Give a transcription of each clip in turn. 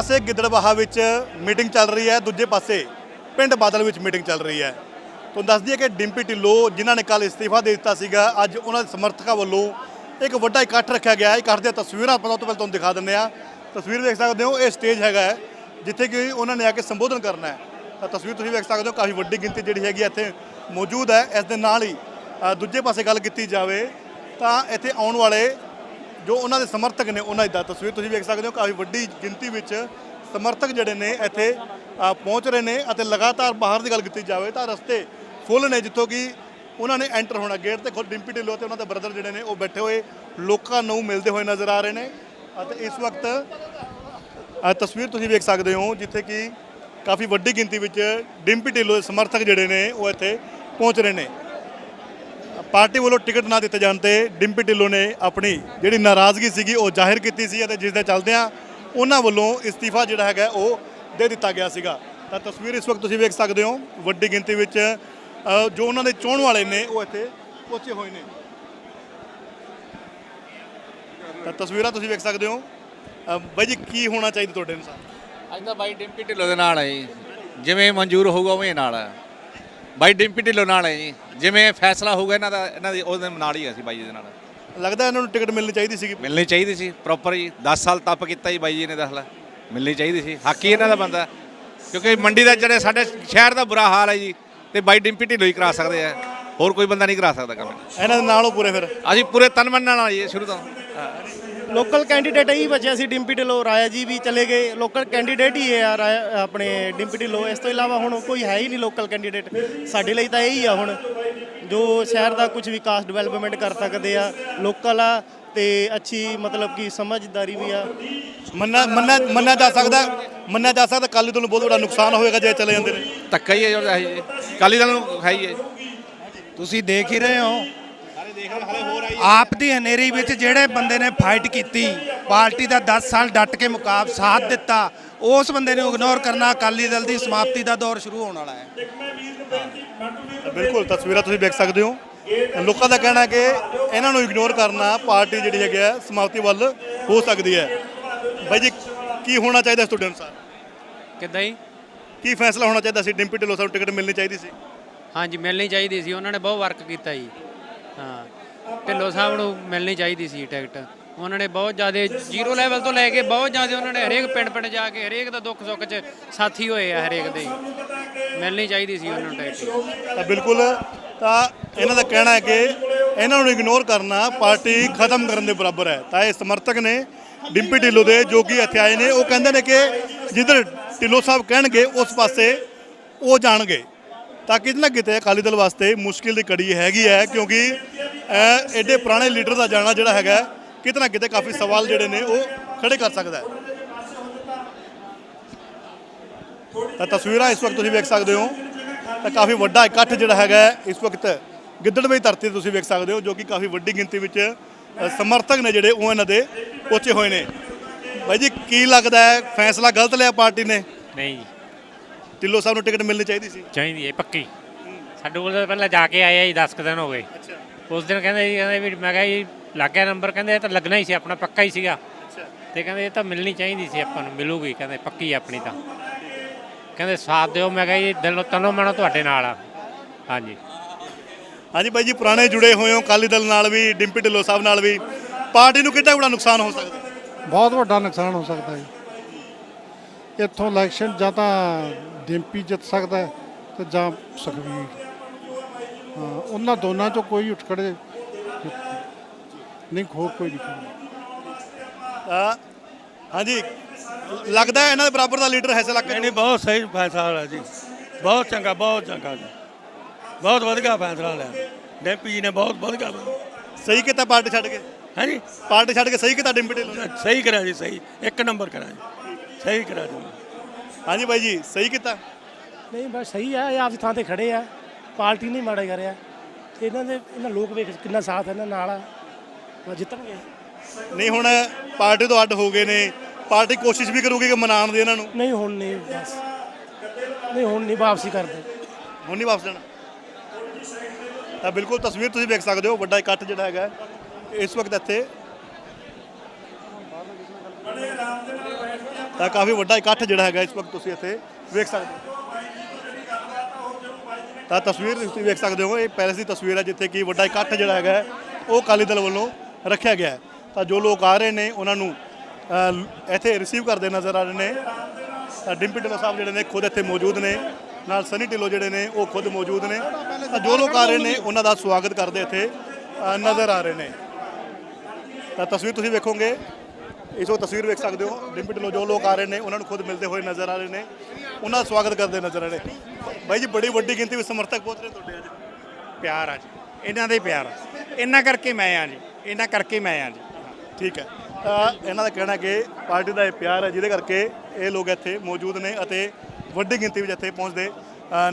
ਪਾਸੇ ਗਿੱਦੜਬਾਹਾ ਵਿੱਚ ਮੀਟਿੰਗ ਚੱਲ ਰਹੀ ਹੈ, ਦੂਜੇ ਪਾਸੇ ਪਿੰਡ ਬਾਦਲ ਵਿੱਚ ਮੀਟਿੰਗ ਚੱਲ ਰਹੀ ਹੈ। ਤੁਹਾਨੂੰ ਦੱਸ ਦਈਏ ਕਿ ਡਿੰਪੀ ਢਿੱਲੋਂ ਜਿਨ੍ਹਾਂ ਨੇ ਕੱਲ ਇਸਤੀਫਾ ਦੇ ਦਿੱਤਾ ਸੀਗਾ, ਅੱਜ ਉਹਨਾਂ ਦੇ ਸਮਰਥਕਾਂ ਵੱਲੋਂ ਇੱਕ ਵੱਡਾ ਇਕੱਠ ਰੱਖਿਆ ਗਿਆ ਹੈ। ਇਕੱਠ ਦੀਆਂ ਤਸਵੀਰਾਂ ਆਪਾਂ ਤੋਂ ਪਹਿਲਾਂ ਤੁਹਾਨੂੰ ਦਿਖਾ ਦਿੰਦੇ ਆ ਤਸਵੀਰ ਵੇਖ ਸਕਦੇ ਹੋ, ਇਹ ਸਟੇਜ ਹੈਗਾ ਹੈ, ਜਿੱਥੇ ਕਿ ਉਹਨਾਂ ਨੇ ਆ ਕੇ ਸੰਬੋਧਨ ਕਰਨਾ ਹੈ। ਤਾਂ ਤਸਵੀਰ ਤੁਸੀਂ ਵੇਖ ਸਕਦੇ ਹੋ, ਕਾਫੀ ਵੱਡੀ ਗਿਣਤੀ ਜਿਹੜੀ ਹੈਗੀ ਹੈ ਇੱਥੇ ਮੌਜੂਦ ਹੈ। ਇਸ ਦੇ ਨਾਲ ਹੀ ਦੂਜੇ ਪਾਸੇ ਗੱਲ ਕੀਤੀ ਜਾਵੇ, ਤਾਂ ਇੱਥੇ ਆਉਣ ਵਾਲੇ ਜੋ ਉਹਨਾਂ ਦੇ ਸਮਰਥਕ ਨੇ ਉਹਨਾਂ ਦੀ ਤਸਵੀਰ ਤੁਸੀਂ ਵੇਖ ਸਕਦੇ ਹੋ ਕਾਫੀ ਵੱਡੀ ਗਿਣਤੀ ਵਿੱਚ ਸਮਰਥਕ ਜਿਹੜੇ ਨੇ ਇੱਥੇ ਪਹੁੰਚ ਰਹੇ ਨੇ ਅਤੇ ਲਗਾਤਾਰ ਬਾਹਰ ਦੀ ਗੱਲ ਕੀਤੀ ਜਾਵੇ ਤਾਂ ਰਸਤੇ ਫੁੱਲ ਨੇ ਜਿੱਥੋਂ ਕਿ ਉਹਨਾਂ ਨੇ ਐਂਟਰ ਹੋਣਾ। ਗੇਟ ਤੇ ਖੁਦ ਡਿੰਪੀ ਢਿੱਲੋਂ ਤੇ ਉਹਨਾਂ ਦੇ ਬ੍ਰਦਰ ਜਿਹੜੇ ਨੇ ਉਹ ਬੈਠੇ ਹੋਏ, ਲੋਕਾਂ ਨੂੰ ਮਿਲਦੇ ਹੋਏ ਨਜ਼ਰ ਆ ਰਹੇ ਨੇ ਅਤੇ ਇਸ ਵਕਤ ਤਸਵੀਰ ਤੁਸੀਂ ਵੇਖ ਸਕਦੇ ਹੋ ਜਿੱਥੇ ਕਿ ਕਾਫੀ ਵੱਡੀ ਗਿਣਤੀ ਵਿੱਚ ਡਿੰਪੀ ਢਿੱਲੋਂ ਦੇ ਸਮਰਥਕ ਜਿਹੜੇ ਨੇ ਉਹ ਇੱਥੇ ਪਹੁੰਚ ਰਹੇ ਨੇ। ਪਾਰਟੀ ਵੱਲੋਂ ਟਿਕਟ ਨਾ ਦਿੱਤੇ ਜਾਣ ਤੇ ਡਿੰਪੀ ਢਿੱਲੋਂ ਨੇ ਆਪਣੀ ਜਿਹੜੀ ਨਾਰਾਜ਼ਗੀ ਸੀਗੀ ਉਹ ਜ਼ਾਹਿਰ ਕੀਤੀ ਸੀ ਅਤੇ ਜਿਸ ਦੇ ਚੱਲਦਿਆਂ ਉਹਨਾਂ ਵੱਲੋਂ ਇਸਤੀਫਾ ਜਿਹੜਾ ਹੈਗਾ ਉਹ ਦੇ ਦਿੱਤਾ ਗਿਆ ਸੀਗਾ। ਤਾਂ ਤਸਵੀਰ ਇਸ ਵਕਤ ਤੁਸੀਂ ਵੇਖ ਸਕਦੇ ਹੋ, ਵੱਡੀ ਗਿਣਤੀ ਵਿੱਚ ਜੋ ਉਹਨਾਂ ਦੇ ਚੋਣ ਵਾਲੇ ਨੇ ਉਹ ਇੱਥੇ ਪਹੁੰਚੇ ਹੋਏ ਨੇ। ਤਾਂ ਤਸਵੀਰਾਂ ਤੁਸੀਂ ਵੇਖ ਸਕਦੇ ਹੋ। ਬਾਈ ਜੀ, ਕੀ ਹੋਣਾ ਚਾਹੀਦਾ ਤੁਹਾਡੇ ਅਨੁਸਾਰ? ਅੱਜ ਤਾਂ ਬਾਈ ਡਿੰਪੀ ਢਿੱਲੋਂ ਦੇ ਨਾਲ ਹੈ ਜੀ। ਜਿਵੇਂ ਮਨਜ਼ੂਰ ਹੋਊਗਾ ਉਵੇਂ ਨਾਲ ਹੈ। ਬਾਈ ਡਿੰਪੀ ਢਿੱਲੋਂ ਨਾਲ ਹੈ ਜੀ। ਜਿਵੇਂ ਫੈਸਲਾ ਹੋਊਗਾ ਇਹਨਾਂ ਦਾ ਇਹਨਾਂ ਦੀ ਉਹਦੇ ਨਾਲ ਹੀ ਅਸੀਂ ਬਾਈ ਜੀ ਦੇ ਨਾਲ। ਲੱਗਦਾ ਇਹਨਾਂ ਨੂੰ ਟਿਕਟ ਮਿਲਣੀ ਚਾਹੀਦੀ ਸੀਗੀ। ਮਿਲਣੀ ਚਾਹੀਦੀ ਸੀ ਪ੍ਰੋਪਰ ਜੀ। 10 ਸਾਲ ਤੱਪ ਕੀਤਾ ਜੀ ਬਾਈ ਜੀ ਨੇ ਦੱਸ ਲੈ ਮਿਲਣੀ ਚਾਹੀਦੀ ਸੀ। ਹੱਕ ਹੀ ਇਹਨਾਂ ਦਾ ਬੰਦਾ ਕਿਉਂਕਿ ਮੰਡੀ ਦਾ ਜਿਹੜੇ ਸਾਡੇ ਸ਼ਹਿਰ ਦਾ ਬੁਰਾ ਹਾਲ ਹੈ ਜੀ ਤੇ ਬਾਈ ਡਿੰਪੀ ਢਿੱਲੋਂ ਹੀ ਕਰਾ ਸਕਦੇ ਆ। ਹੋਰ ਕੋਈ ਬੰਦਾ ਨਹੀਂ ਕਰਾ ਸਕਦਾ ਕੰਮ। ਇਹਨਾਂ ਦੇ ਨਾਲ ਉਹ ਪੂਰੇ ਫਿਰ। ਅਸੀਂ ਪੂਰੇ ਤਨ ਮਨ ਨਾਲ ਆ ਜੀ ਸ਼ੁਰੂ ਤੋਂ। ਲੋਕਲ ਕੈਂਡੀਡੇਟ ਹੀ ਬਚਿਆ ਸੀ ਡਿੰਪੀ ਢਿੱਲੋਂ ਰਾਇਆ ਜੀ ਵੀ ਚਲੇ ਗਏ। ਲੋਕਲ ਕੈਂਡੀਡੇਟ ਹੀ ਹੈ ਰਾਇਆ- ਆਪਣੇ ਡਿੰਪੀ ਢਿੱਲੋਂ। ਇਸ ਤੋਂ ਇਲਾਵਾ ਹੁਣ ਕੋਈ ਹੈ ਹੀ ਨਹੀਂ ਲੋਕਲ ਕੈਂਡੀਡੇਟ ਸਾਡੇ ਲਈ ਤਾਂ ਇਹੀ ਆ ਹੁਣ ਜੋ ਸ਼ਹਿਰ ਦਾ ਕੁਝ ਵਿਕਾਸ ਡਿਵੈਲਪਮੈਂਟ ਕਰ ਸਕਦੇ ਆ ਲੋਕਲ ਆ ਤੇ ਅੱਛੀ ਮਤਲਬ ਕਿ ਸਮਝਦਾਰੀ ਵੀ ਆ। ਮੰਨਿਆ ਮੰਨਿਆ ਮੰਨਿਆ ਜਾ ਸਕਦਾ ਮੰਨਿਆ ਜਾ ਸਕਦਾ ਕੱਲ ਨੂੰ ਬਹੁਤ ਵੱਡਾ ਨੁਕਸਾਨ ਹੋਏਗਾ ਜੇ ਚਲੇ ਜਾਂਦੇ ਨੇ। ਧੱਕਾ ਹੀ ਹੈ ਜੋ ਕਾਲੀ ਦਲ ਨੂੰ ਹੈ ਹੀ ਹੈ। ਤੁਸੀਂ ਦੇਖ ਹੀ ਰਹੇ ਹੋ ਆਪ ਦੀ ਹਨੇਰੀ ਵਿੱਚ ਜਿਹੜੇ ਬੰਦੇ ਨੇ ਫਾਈਟ ਕੀਤੀ ਪਾਰਟੀ ਦਾ 10 ਸਾਲ ਡਟ ਕੇ ਮੁਕਾਬ ਸਾਥ ਦਿੱਤਾ ਉਸ ਬੰਦੇ ਨੂੰ ਇਗਨੋਰ ਕਰਨਾ ਅਕਾਲੀ ਦਲ ਦੀ ਸਮਾਪਤੀ ਦਾ ਦੌਰ ਸ਼ੁਰੂ ਹੋਣ ਵਾਲਾ ਹੈ। ਬਿਲਕੁਲ ਤਸਵੀਰਾਂ ਤੁਸੀਂ ਵੇਖ ਸਕਦੇ ਹੋ। ਲੋਕਾਂ ਦਾ ਕਹਿਣਾ ਹੈ ਕਿ ਇਹਨਾਂ ਨੂੰ ਇਗਨੋਰ ਕਰਨਾ ਪਾਰਟੀ ਜਿਹੜੀ ਹੈਗੀ ਹੈ ਸਮਾਪਤੀ ਵੱਲ ਹੋ ਸਕਦੀ ਹੈ। ਬਾਈ ਜੀ ਕੀ ਹੋਣਾ ਚਾਹੀਦਾ ਸੀ ਤੁਹਾਡੇ ਅਨੁਸਾਰ ਕਿੱਦਾਂ ਹੀ ਕੀ ਫੈਸਲਾ ਹੋਣਾ ਚਾਹੀਦਾ ਸੀ? ਡਿੰਪੀ ਢਿੱਲੋਂ ਸਾਨੂੰ ਟਿਕਟ ਮਿਲਣੀ ਚਾਹੀਦੀ ਸੀ? ਹਾਂਜੀ ਮਿਲਣੀ ਚਾਹੀਦੀ ਸੀ। ਉਹਨਾਂ ਨੇ ਬਹੁਤ ਵਰਕ ਕੀਤਾ ਜੀ। ਹਾਂ। ਢਿੱਲੋਂ ਸਾਹਿਬ ਨੂੰ ਮਿਲਣੀ ਚਾਹੀਦੀ ਸੀ ਟਿਕਟ। ਉਹਨਾਂ ਨੇ ਬਹੁਤ ਜ਼ਿਆਦਾ ਜ਼ੀਰੋ ਲੈਵਲ ਤੋਂ ਲੈ ਕੇ ਬਹੁਤ ਜ਼ਿਆਦਾ ਉਹਨਾਂ ਨੇ ਹਰੇਕ ਪਿੰਡ ਪਿੰਡ ਜਾ ਕੇ ਹਰੇਕ ਦਾ ਦੁੱਖ ਸੁੱਖ 'ਚ ਸਾਥੀ ਹੋਏ ਆ ਹਰੇਕ ਦੇ। ਮਿਲਣੀ ਚਾਹੀਦੀ ਸੀ ਉਹਨਾਂ ਨੂੰ ਟਿਕਟ। ਤਾਂ ਬਿਲਕੁਲ, ਤਾਂ ਇਹਨਾਂ ਦਾ ਕਹਿਣਾ ਹੈ ਕਿ ਇਹਨਾਂ ਨੂੰ ਇਗਨੋਰ ਕਰਨਾ ਪਾਰਟੀ ਖਤਮ ਕਰਨ ਦੇ ਬਰਾਬਰ ਹੈ। ਤਾਂ ਇਹ ਸਮਰਥਕ ਨੇ ਡਿੰਪੀ ਢਿੱਲੋਂ ਦੇ ਜੋ ਕਿ ਇੱਥੇ ਆਏ ਨੇ, ਉਹ ਕਹਿੰਦੇ ਨੇ ਕਿ ਜਿੱਧਰ ਢਿੱਲੋਂ ਸਾਹਿਬ ਕਹਿਣਗੇ, ਉਸ ਪਾਸੇ ਉਹ ਜਾਣਗੇ। ਤਾਂ ਕਿਤੇ ਨਾ ਕਿਤੇ ਅਕਾਲੀ ਦਲ ਵਾਸਤੇ ਮੁਸ਼ਕਿਲ ਦੀ ਕੜੀ ਹੈਗੀ ਹੈ ਕਿਉਂਕਿ ਅਹ, ਐਡੇ ਪੁਰਾਣੇ ਲੀਡਰ ਦਾ ਜਾਣਾ ਜਿਹੜਾ ਹੈਗਾ ਕਿਤੇ ਨਾ ਕਿਤੇ ਕਾਫੀ ਸਵਾਲ ਜਿਹੜੇ ਨੇ ਉਹ ਖੜੇ ਕਰ ਸਕਦਾ ਹੈ। ਤਾਂ ਤਸਵੀਰਾਂ ਇਸ ਵਕਤ ਤੁਸੀਂ ਵੇਖ ਸਕਦੇ ਹੋ ਤਾਂ ਕਾਫੀ ਵੱਡਾ ਇਕੱਠ ਜਿਹੜਾ ਹੈਗਾ ਇਸ ਵਕਤ ਗਿੱਦੜਵੇ ਧਰਤੀ ਤੇ ਤੁਸੀਂ ਵੇਖ ਸਕਦੇ ਹੋ ਜੋ ਕਿ ਕਾਫੀ ਵੱਡੀ ਗਿਣਤੀ ਵਿੱਚ ਸਮਰਥਕ ਨੇ ਜਿਹੜੇ ਉਹ ਇਹਨਾਂ ਦੇ ਪਹੁੰਚੇ ਹੋਏ ਨੇ। ਬਾਈ ਜੀ ਕੀ ਲੱਗਦਾ ਹੈ ਫੈਸਲਾ ਗਲਤ ਲਿਆ ਪਾਰਟੀ ਨੇ? ਨਹੀਂ। ਢਿੱਲੋਂ ਸਾਹਿਬ ਨੂੰ ਟਿਕਟ ਮਿਲਣੀ ਚਾਹੀਦੀ ਸੀ? ਚਾਹੀਦੀ ਹੈ ਪੱਕੀ। ਸਾਡੇ ਕੋਲ ਤਾਂ ਪਹਿਲਾਂ ਜਾ ਕੇ ਆਏ ਆ ਜੀ 10 ਕੁ ਦਿਨ ਹੋ ਗਏ। ਉਸ ਦਿਨ ਕਹਿੰਦੇ ਜੀ ਕਹਿੰਦੇ ਵੀ ਮੈਂ ਕਿਹਾ ਜੀ ਲੱਗ ਗਿਆ ਨੰਬਰ ਕਹਿੰਦੇ ਇਹ ਤਾਂ ਲੱਗਣਾ ਹੀ ਸੀ ਆਪਣਾ ਪੱਕਾ ਹੀ ਸੀਗਾ। ਤੇ ਕਹਿੰਦੇ ਇਹ ਤਾਂ ਮਿਲਣੀ ਚਾਹੀਦੀ ਸੀ ਆਪਾਂ ਨੂੰ ਮਿਲੂਗੀ ਕਹਿੰਦੇ ਪੱਕੀ ਆਪਣੀ ਤਾਂ। ਕਹਿੰਦੇ ਸਾਥ ਦਿਓ ਮੈਂ ਕਿਹਾ ਜੀ ਦਿਲੋਂ ਤਨੋਂ ਮਨੋਂ ਤੁਹਾਡੇ ਨਾਲ ਆ। ਹਾਂਜੀ। ਹਾਂਜੀ ਬਾਈ ਜੀ ਪੁਰਾਣੇ ਜੁੜੇ ਹੋਏ ਹੋ ਅਕਾਲੀ ਦਲ ਨਾਲ ਵੀ ਡਿੰਪੀ ਢਿੱਲੋਂ ਸਾਹਿਬ ਨਾਲ ਵੀ। ਪਾਰਟੀ ਨੂੰ ਕਿੰਨਾ ਬੜਾ ਨੁਕਸਾਨ ਹੋ ਸਕਦਾ? ਬਹੁਤ ਵੱਡਾ ਨੁਕਸਾਨ ਹੋ ਸਕਦਾ ਹੈ ਇੱਥੋਂ ਇਲੈਕਸ਼ਨ ਜਾਂ ਤਾਂ ਡਿੰਪੀ ਜਿੱਤ ਸਕਦਾ ਹੈ ਤੇ ਜਾਂ ਸੁਖਬੀਰ। ਹਾਂ ਉਹਨਾਂ ਦੋਨਾਂ ਚੋਂ ਕੋਈ ਉੱਠ ਖੜੇ ਨਹੀਂ ਹੋਰ ਕੋਈ ਨਹੀਂ। ਖੜਾ। ਤਾਂ ਹਾਂਜੀ ਲੱਗਦਾ ਹੈ ਇਹਨਾਂ ਦੇ ਬਰਾਬਰ ਦਾ ਲੀਡਰ ਹੈ ਇਸ ਇਲਾਕੇ ਨਹੀਂ ਬਹੁਤ ਸਹੀ ਫੈਸਲਾ ਲਿਆ ਜੀ। ਬਹੁਤ ਚੰਗਾ ਬਹੁਤ ਚੰਗਾ ਜੀ। ਬਹੁਤ ਵਧੀਆ ਫੈਸਲਾ ਲਿਆ। ਡੈਂਪੀ ਜੀ ਨੇ ਬਹੁਤ ਵਧੀਆ ਸਹੀ ਕੀਤਾ ਪਾਰਟੀ ਛੱਡ ਕੇ? ਹੈ ਜੀ ਪਾਰਟੀ ਛੱਡ ਕੇ ਸਹੀ ਕੀਤਾ ਡਿੰਪੀ ਢਿੱਲੋਂ ਨੇ। ਸਹੀ ਕਰਿਆ ਜੀ ਸਹੀ। ਇੱਕ ਨੰਬਰ ਕਰਿਆ ਜੀ। ਸਹੀ ਕਰਿਆ ਜੀ ਹਾਂਜੀ ਬਾਈ ਜੀ ਸਹੀ ਕੀਤਾ। ਨਹੀਂ ਬਸ ਸਹੀ ਆ ਇਹ ਆਪਦੀ ਥਾਂ ਤੇ ਖੜੇ ਆ। ਪਾਰਟੀ ਨਹੀਂ ਮਾੜਾ ਕਰ ਰਿਹਾ। ਤੇ ਇਹਨਾਂ ਦੇ ਇਹਨਾਂ ਲੋਕ ਵੇਖ ਕਿੰਨਾ ਸਾਥ ਇਹਨਾਂ ਨਾਲ ਆ। ਬਸ ਜਿੱਤਣਗੇ। ਨਹੀਂ ਹੁਣ ਪਾਰਟੀ ਤੋਂ ਅੱਡ ਹੋ ਗਏ ਨੇ। ਪਾਰਟੀ ਕੋਸ਼ਿਸ਼ ਵੀ ਕਰੂਗੀ ਕਿ ਮਨਾਉਣ ਦੀ ਇਹਨਾਂ ਨੂੰ। ਨਹੀਂ ਹੁਣ ਨਹੀਂ ਬਸ। ਨਹੀਂ ਹੁਣ ਨਹੀਂ ਵਾਪਸੀ ਕਰਦੇ ਹੁਣ ਨਹੀਂ ਵਾਪਸ ਜਾਣਾ ਤਾਂ ਬਿਲਕੁਲ ਤਸਵੀਰ ਤੁਸੀਂ ਵੇਖ ਸਕਦੇ ਹੋ ਵੱਡਾ ਇਕੱਠ ਜਿਹੜਾ ਹੈਗਾ। ਇਸ ਵਕਤ ਇੱਥੇ ਕਾਫੀ ਵੱਡਾ ਇਕੱਠ ਜਿਹੜਾ ਹੈਗਾ ਇਸ ਵਕਤ ਤੁਸੀਂ ਇੱਥੇ ਵੇਖ ਸਕਦੇ ਹੋ। ਤਾਂ ਤਸਵੀਰ ਤੁਸੀਂ ਵੇਖ ਸਕਦੇ ਹੋ, ਇਹ ਪੈਲਸ ਦੀ ਤਸਵੀਰ ਹੈ ਜਿੱਥੇ ਕਿ ਵੱਡਾ ਇਕੱਠ ਜਿਹੜਾ ਹੈਗਾ ਉਹ ਅਕਾਲੀ ਦਲ ਵੱਲੋਂ ਰੱਖਿਆ ਗਿਆ ਤਾਂ ਜੋ ਲੋਕ ਆ ਰਹੇ ਨੇ, ਉਹਨਾਂ ਨੂੰ ਇੱਥੇ ਰਿਸੀਵ ਕਰਦੇ ਨਜ਼ਰ ਆ ਰਹੇ ਨੇ। ਤਾਂ ਡਿੰਪੀ ਢਿੱਲੋਂ ਸਾਹਿਬ ਜਿਹੜੇ ਨੇ ਖੁਦ ਇੱਥੇ ਮੌਜੂਦ ਨੇ, ਨਾਲ ਸਨੀ ਢਿੱਲੋਂ ਜਿਹੜੇ ਨੇ, ਉਹ ਖੁਦ ਮੌਜੂਦ ਨੇ। ਤਾਂ ਜੋ ਲੋਕ ਆ ਰਹੇ ਨੇ, ਉਹਨਾਂ ਦਾ ਸਵਾਗਤ ਕਰਦੇ ਇੱਥੇ ਨਜ਼ਰ ਆ ਰਹੇ ਨੇ। ਤਾਂ ਤਸਵੀਰ ਤੁਸੀਂ ਵੇਖੋਗੇ। ਇਸ ਉਹ ਤਸਵੀਰ ਵੇਖ ਸਕਦੇ ਹੋ ਡਿੰਪੀ ਢਿੱਲੋਂ ਜੋ ਲੋਕ ਆ ਰਹੇ ਨੇ, ਉਹਨਾਂ ਨੂੰ ਖੁਦ ਮਿਲਦੇ ਹੋਏ ਨਜ਼ਰ ਆ ਰਹੇ ਨੇ, ਉਹਨਾਂ ਦਾ ਸਵਾਗਤ ਕਰਦੇ ਨਜ਼ਰ ਆ ਰਹੇ ਨੇ। ਬਾਈ ਜੀ, ਬੜੀ ਵੱਡੀ ਗਿਣਤੀ ਵਿੱਚ ਸਮਰਥਕ ਪਹੁੰਚ ਰਹੇ ਤੁਹਾਡੇ ਅੱਜ। ਪਿਆਰ ਆ ਜੀ, ਇਹਨਾਂ ਦਾ ਹੀ ਪਿਆਰ ਆ। ਇਹਨਾਂ ਕਰਕੇ ਮੈਂ ਆ ਜੀ, ਇਹਨਾਂ ਕਰਕੇ ਮੈਂ ਆ ਜੀ। ਠੀਕ ਹੈ, ਤਾਂ ਇਹਨਾਂ ਦਾ ਕਹਿਣਾ ਕਿ ਪਾਰਟੀ ਦਾ ਇਹ ਪਿਆਰ ਹੈ, ਜਿਹਦੇ ਕਰਕੇ ਇਹ ਲੋਕ ਇੱਥੇ ਮੌਜੂਦ ਨੇ ਅਤੇ ਵੱਡੀ ਗਿਣਤੀ ਵਿੱਚ ਇੱਥੇ ਪਹੁੰਚਦੇ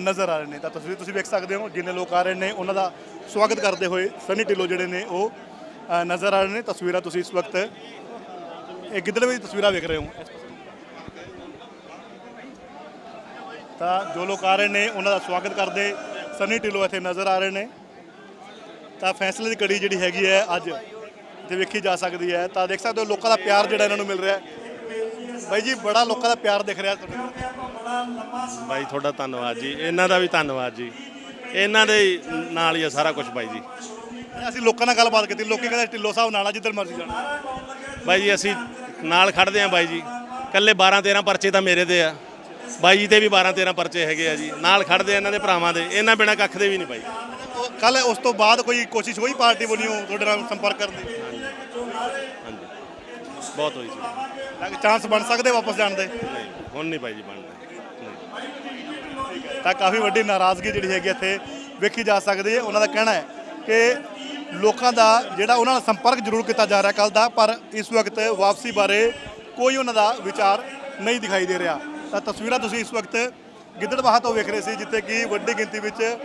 ਨਜ਼ਰ ਆ ਰਹੇ ਨੇ। ਤਾਂ ਤਸਵੀਰ ਤੁਸੀਂ ਵੇਖ ਸਕਦੇ ਹੋ, ਜਿੰਨੇ ਲੋਕ ਆ ਰਹੇ ਨੇ, ਉਹਨਾਂ ਦਾ ਸਵਾਗਤ ਕਰਦੇ ਹੋਏ ਸਨੀ ਢਿੱਲੋਂ ਜਿਹੜੇ ਨੇ ਉਹ ਨਜ਼ਰ ਆ ਰਹੇ ਨੇ। ਤਸਵੀਰਾਂ ਤੁਸੀਂ ਇਸ ਵਕਤ ਇਹ ਗਿੱਦੜਵੇ ਦੀ ਤਸਵੀਰਾਂ ਵੇਖ ਰਹੇ ਹੋ? ਤਾਂ ਜੋ ਲੋਕ ਆ ਰਹੇ ਨੇ, ਉਹਨਾਂ ਦਾ ਸਵਾਗਤ ਕਰਦੇ ਸਨੀ ਢਿੱਲੋਂ ਇੱਥੇ ਨਜ਼ਰ ਆ ਰਹੇ ਨੇ। ਤਾਂ ਫੈਸਲੇ ਦੀ ਕੜੀ ਜਿਹੜੀ ਹੈਗੀ ਹੈ ਅੱਜ ਤੇ ਵੇਖੀ ਜਾ ਸਕਦੀ ਹੈ। ਤਾਂ ਦੇਖ ਸਕਦੇ ਹੋ ਲੋਕਾਂ ਦਾ ਪਿਆਰ ਜਿਹੜਾ ਇਹਨਾਂ ਨੂੰ ਮਿਲ ਰਿਹਾ ਬਾਈ ਜੀ, ਬੜਾ ਲੋਕਾਂ ਦਾ ਪਿਆਰ ਦਿਖ ਰਿਹਾ ਤੁਹਾਡੇ ਬਾਈ, ਤੁਹਾਡਾ ਧੰਨਵਾਦ ਜੀ। ਇਹਨਾਂ ਦਾ ਵੀ ਧੰਨਵਾਦ ਜੀ। ਇਹਨਾਂ ਦੇ ਨਾਲ ਹੀ ਆ ਸਾਰਾ ਕੁਝ ਬਾਈ ਜੀ। ਅਸੀਂ ਲੋਕਾਂ ਨਾਲ ਗੱਲਬਾਤ ਕੀਤੀ ਲੋਕੀ ਕਹਿੰਦੇ ਢਿੱਲੋਂ ਸਾਹਿਬ ਨਾਲ ਆ ਜਿੱਧਰ ਮਰਜ਼ੀ ਜਾਣਾ। ਬਾਈ ਜੀ ਅਸੀਂ ਨਾਲ ਖੜਦੇ ਆ ਬਾਈ ਜੀ। ਕੱਲੇ 12 13 ਪਰਚੇ ਤਾਂ ਮੇਰੇ ਦੇ ਆ। ਬਾਈ ਜੀ ਤੇ ਵੀ 12 13 ਪਰਚੇ ਹੈਗੇ ਆ ਜੀ। ਨਾਲ ਖੜਦੇ ਆ ਇਹਨਾਂ ਦੇ ਭਰਾਵਾਂ ਦੇ। ਇਹਨਾਂ ਬਿਨਾ ਕੱਖ ਦੇ ਵੀ ਨਹੀਂ ਬਾਈ। ਕੱਲ ਉਸ ਤੋਂ ਬਾਅਦ ਕੋਈ ਕੋਸ਼ਿਸ਼ ਹੋਈ ਪਾਰਟੀ ਵੱਲੋਂ ਤੁਹਾਡੇ ਨਾਲ ਸੰਪਰਕ ਕਰਨ ਦੀ? ਹਾਂਜੀ। ਬਹੁਤ ਹੋਈ ਸੀ। ਚਾਂਸ ਬਣ ਸਕਦੇ ਵਾਪਸ ਜਾਣ ਦੇ? ਨਹੀਂ ਹੁਣ ਨਹੀਂ ਬਾਈ ਜੀ ਬਣਦਾ। ਤਾਂ ਕਾਫੀ ਵੱਡੀ ਨਾਰਾਜ਼ਗੀ ਜਿਹੜੀ ਹੈਗੀ ਇੱਥੇ ਵੇਖੀ ਜਾ ਸਕਦੀ ਹੈ। ਉਹਨਾਂ ਦਾ ਕਹਿਣਾ ਹੈ ਕਿ ਲੋਕਾਂ ਦਾ ਜਿਹੜਾ ਉਹਨਾਂ ਨਾਲ ਸੰਪਰਕ ਜ਼ਰੂਰ ਕੀਤਾ ਜਾ ਰਿਹਾ ਕੱਲ ਦਾ, ਪਰ ਇਸ ਵਕਤ ਵਾਪਸੀ ਬਾਰੇ ਕੋਈ ਉਹਨਾਂ ਦਾ ਵਿਚਾਰ ਨਹੀਂ ਦਿਖਾਈ ਦੇ ਰਿਹਾ। ਤਾਂ ਤਸਵੀਰਾਂ ਤੁਸੀਂ ਇਸ ਵਕਤ ਗਿੱਦੜਬਾਹਾ ਤੋਂ ਵੇਖ ਰਹੇ ਸੀ, ਜਿੱਥੇ ਕਿ ਵੱਡੀ ਗਿਣਤੀ ਵਿੱਚ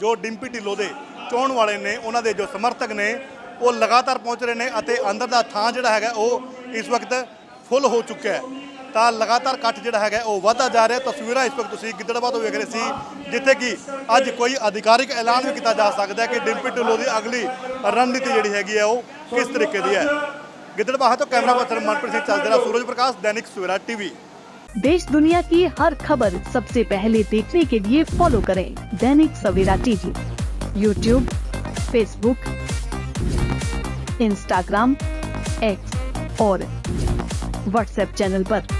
ਜੋ ਡਿੰਪੀ ਢਿੱਲੋਂ ਦੇ ਚੋਣ ਵਾਲੇ ਨੇ, ਉਹਨਾਂ ਦੇ ਜੋ ਸਮਰਥਕ ਨੇ, ਉਹ ਲਗਾਤਾਰ ਪਹੁੰਚ ਰਹੇ ਨੇ ਅਤੇ ਅੰਦਰ ਦਾ ਥਾਂ ਜਿਹੜਾ ਹੈਗਾ, ਉਹ ਇਸ ਵਕਤ ਫੁੱਲ ਹੋ ਚੁੱਕਿਆ ਹੈ। ਤਾਂ ਲਗਾਤਾਰ ਇਕੱਠ ਜਿਹੜਾ ਹੈਗਾ ਉਹ ਵਧਦਾ ਜਾ ਰਿਹਾ ਤਸਵੀਰਾਂ ਇਸ ਵਕਤ ਤੁਸੀਂ ਗਿੱਦੜਬਾਹਾ ਤੋਂ ਵੇਖ ਰਹੇ ਸੀ ਜਿੱਥੇ ਕਿ ਅੱਜ ਕੋਈ ਅਧਿਕਾਰਿਕ ਐਲਾਨ ਵੀ ਕੀਤਾ ਜਾ ਸਕਦਾ ਹੈ ਕਿ ਡਿੰਪੀ ਢਿੱਲੋਂ ਦੀ ਅਗਲੀ ਰਣਨੀਤੀ ਜਿਹੜੀ ਹੈਗੀ ਹੈ ਉਹ ਕਿਸ ਤਰੀਕੇ ਦੀ ਹੈ ਗਿੱਦੜਬਾਹਾ ਤੋਂ ਕੈਮਰਾ ਪਰਸਨ ਮਨਪ੍ਰੀਤ ਸਿੰਘ ਚੱਲ ਰਿਹਾ ਸੂਰਜ ਪ੍ਰਕਾਸ਼ ਦੈਨਿਕ ਸਵੇਰਾ ਟੀਵੀ देश दुनिया की हर खबर सबसे पहले देखने के लिए फॉलो करें Dainik Savera TV YouTube Facebook Instagram X और व्हाट्सएप चैनल पर।